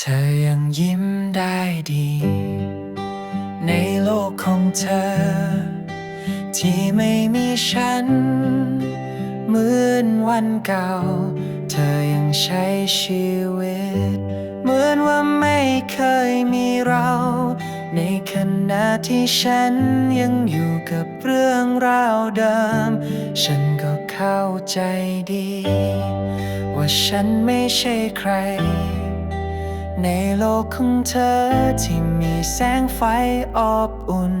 เธอยังยิ้มได้ดี ในโลกของเธอ ที่ไม่มีฉันเหมือนวันเก่า เธอยังใช้ชีวิต เหมือนว่าไม่เคยมีเรา ในขณะที่ฉันยังอยู่กับเรื่องราวเดิม ฉันก็เข้าใจดี ว่าฉันไม่ใช่ใคร ในโลกของเธอที่มีแสงไฟอบอุ่น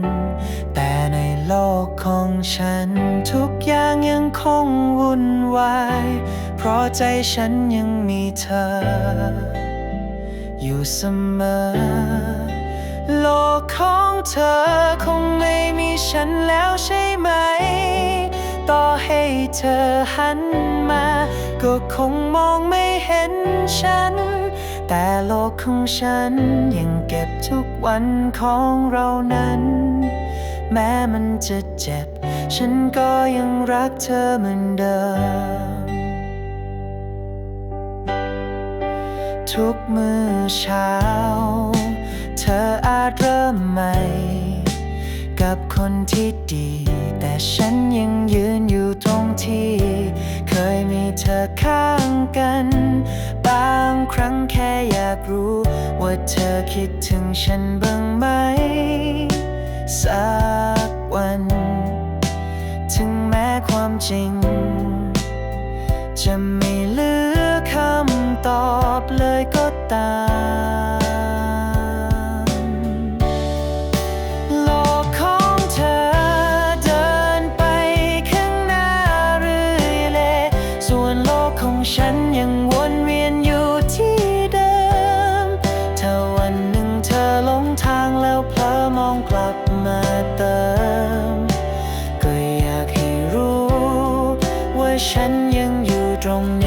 แต่ในโลกของฉัน ทุกอย่างยังคงวุ่นวาย เพราะใจฉันยังมีเธอ อยู่เสมอ โลกของเธอคงไม่มีฉันแล้วใช่ไหม ต่อให้เธอหันมา ก็คงมองไม่เห็น แต่โลกของฉันยังเก็บทุกวันของเรานั้น แม้มันจะเจ็บ ฉันก็ยังรักเธอเหมือนเดิม ทุกมื้อเช้า เธออาจเริ่มใหม่ กับคนที่ดี แต่ฉันยังยืนอยู่ตรงที่ เคยมีเธอข้างกัน รู้ ว่าเธอคิดถึงฉันบ้างไหม สักวัน ถึงแม้ความจริง จะไม่ ก็อยา